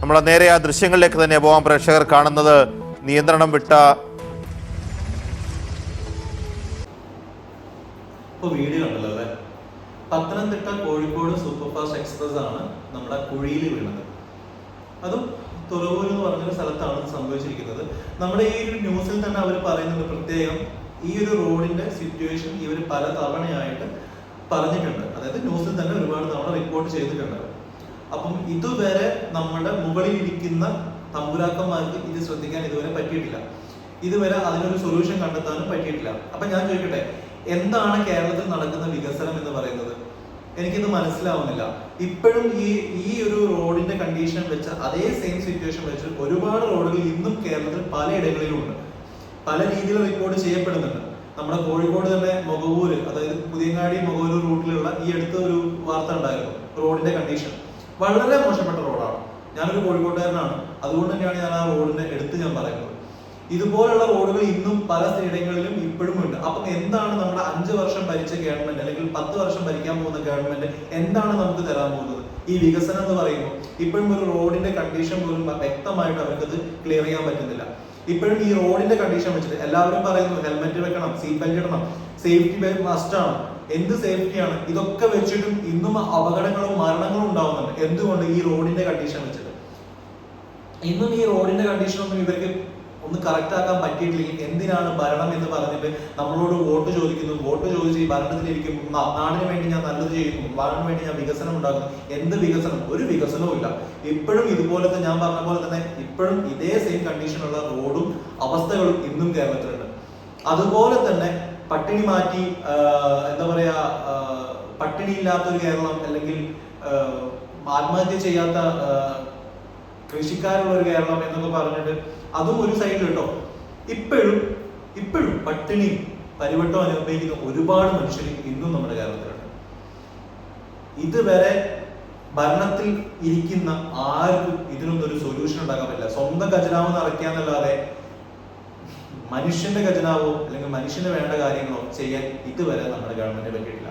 നമ്മൾ നേരെ ആ ദൃശ്യങ്ങളിലേക്ക് തന്നെ പോവാം പ്രേക്ഷകർ കാണുന്നത് നിയന്ത്രണം വിട്ട video Pathanamthitta Kozhikode superfast express ആണ് നമ്മുടെ കുഴിയിൽ വീണത്. അതും തുറവൂർ എന്ന് പറഞ്ഞൊരു സ്ഥലത്താണ് സംഭവിച്ചിരിക്കുന്നത്. നമ്മുടെ ഈ ഒരു ന്യൂസിൽ തന്നെ അവർ പറയുന്നത് പ്രത്യേകം ഈ ഒരു റോഡിന്റെ സിറ്റുവേഷൻ ഇവർ പല തവണയായിട്ട് പറഞ്ഞിട്ടുണ്ട്. അതായത് ന്യൂസിൽ തന്നെ ഒരുപാട് തവണ റിപ്പോർട്ട് ചെയ്തിട്ടുണ്ട്. അപ്പം ഇതുവരെ നമ്മുടെ മുകളിൽ ഇരിക്കുന്ന തമ്പുരാക്കന്മാർക്ക് ഇത് ശ്രദ്ധിക്കാൻ ഇതുവരെ പറ്റിയിട്ടില്ല. ഇതുവരെ അതിനൊരു സൊല്യൂഷൻ കണ്ടെത്താനും പറ്റിയിട്ടില്ല. അപ്പൊ ഞാൻ ചോദിക്കട്ടെ എന്താണ് കേരളത്തിൽ നടക്കുന്ന വികസനം എന്ന് പറയുന്നത്? എനിക്കിത് മനസ്സിലാവുന്നില്ല. ഇപ്പോഴും ഈ ഈ ഒരു റോഡിന്റെ കണ്ടീഷൻ വെച്ച് അതേ സെയിം സിറ്റുവേഷൻ വെച്ച് ഒരുപാട് റോഡുകൾ ഇന്നും കേരളത്തിൽ പലയിടങ്ങളിലും ഉണ്ട്. പല രീതിയിൽ റിപ്പോർട്ട് ചെയ്യപ്പെടുന്നുണ്ട്. നമ്മുടെ കോഴിക്കോട് തന്നെ മൊകവൂര് അതായത് പുതിയങ്ങാടി മൊകവൂര് റൂട്ടിലുള്ള ഈ അടുത്ത ഒരു വാർത്ത ഉണ്ടായിരുന്നു. റോഡിന്റെ കണ്ടീഷൻ വളരെ മോശപ്പെട്ട റോഡാണ്. ഞാനൊരു കോഴിക്കോട്ടുകാരനാണ്. അതുകൊണ്ട് തന്നെയാണ് ഞാൻ ആ റോഡിനെ എടുത്ത് ഞാൻ പറയുന്നത്. ഇതുപോലുള്ള റോഡുകൾ ഇന്നും പല സ്ഥലങ്ങളിലും ഇപ്പോഴും ഉണ്ട്. അപ്പം എന്താണ് നമ്മുടെ അഞ്ച് വർഷം ഭരിച്ച ഗവൺമെന്റ് അല്ലെങ്കിൽ പത്ത് വർഷം ഭരിക്കാൻ പോകുന്ന ഗവൺമെന്റ് എന്താണ് നമുക്ക് തരാൻ പോകുന്നത്? ഈ വികസനം എന്ന് പറയുമ്പോൾ ഇപ്പോഴും ഒരു റോഡിന്റെ കണ്ടീഷൻ പോലും വ്യക്തമായിട്ട് അവർക്കത് ക്ലിയർ ചെയ്യാൻ പറ്റുന്നില്ല. ഇപ്പോഴും ഈ റോഡിന്റെ കണ്ടീഷൻ വെച്ചിട്ട് എല്ലാവരും പറയുന്നു ഹെൽമെറ്റ് വെക്കണം സീറ്റ് ബെൽറ്റ് ഇടണം. സേഫ്റ്റി ബെൽറ്റ് മസ്റ്റ് ആണ്. എന്ത് സേഫ്റ്റിയാണ് ഇതൊക്കെ വെച്ചിട്ടും ഇന്നും അപകടങ്ങളും മരണങ്ങളും ഉണ്ടാവുന്നുണ്ട്. എന്തുകൊണ്ട് ഈ റോഡിന്റെ കണ്ടീഷൻ വെച്ചിട്ട് ഇന്നും ഈ റോഡിന്റെ കണ്ടീഷൻ ഒന്നും ഇവർക്ക് ഒന്ന് കറക്റ്റ് ആക്കാൻ പറ്റിയിട്ടില്ലെങ്കിൽ എന്തിനാണ് ഭരണം എന്ന് പറഞ്ഞിട്ട് നമ്മളോട് വോട്ട് ചോദിക്കുന്നു? വോട്ട് ചോദിച്ച് ഈ ഭരണത്തിലിരിക്കും നാടിന് വേണ്ടി ഞാൻ നല്ലത് ചെയ്യുന്നു. നാടിന് വേണ്ടി ഞാൻ വികസനം ഉണ്ടാക്കുന്നു. എന്ത് വികസനം? ഒരു വികസനവും ഇല്ല. ഇപ്പോഴും ഇതുപോലത്തെ ഞാൻ പറഞ്ഞ പോലെ തന്നെ ഇപ്പോഴും ഇതേ സെയിം കണ്ടീഷനുള്ള റോഡും അവസ്ഥകളും ഇന്നും കേരളത്തിലുണ്ട്. അതുപോലെ തന്നെ പട്ടിണി മാറ്റി എന്താ പറയാ പട്ടിണി ഇല്ലാത്ത ഒരു കേരളം അല്ലെങ്കിൽ ആത്മഹത്യ ചെയ്യാത്ത കൃഷിക്കാരുള്ള ഒരു കേരളം എന്നൊക്കെ പറഞ്ഞിട്ട് അതും ഒരു സൈഡിൽ കേട്ടോ ഇപ്പോഴും ഇപ്പോഴും പട്ടിണി പരിവട്ടം അനുഭവിക്കുന്ന ഒരുപാട് മനുഷ്യർ ഇന്നും നമ്മുടെ കേരളത്തിലുണ്ട്. ഇതുവരെ ഭരണത്തിൽ ഇരിക്കുന്ന ആർക്കും ഇതിനൊന്നും ഒരു സൊല്യൂഷൻ ഉണ്ടാക്കാൻ പറ്റില്ല. സ്വന്തം ഖജനാവ് നിറയ്ക്കാന്നല്ലാതെ മനുഷ്യന്റെ ഖജനാവോ അല്ലെങ്കിൽ മനുഷ്യന് വേണ്ട കാര്യങ്ങളോ ചെയ്യാൻ ഇതുവരെ നമ്മുടെ ഗവൺമെന്റ് പറ്റിയിട്ടില്ല.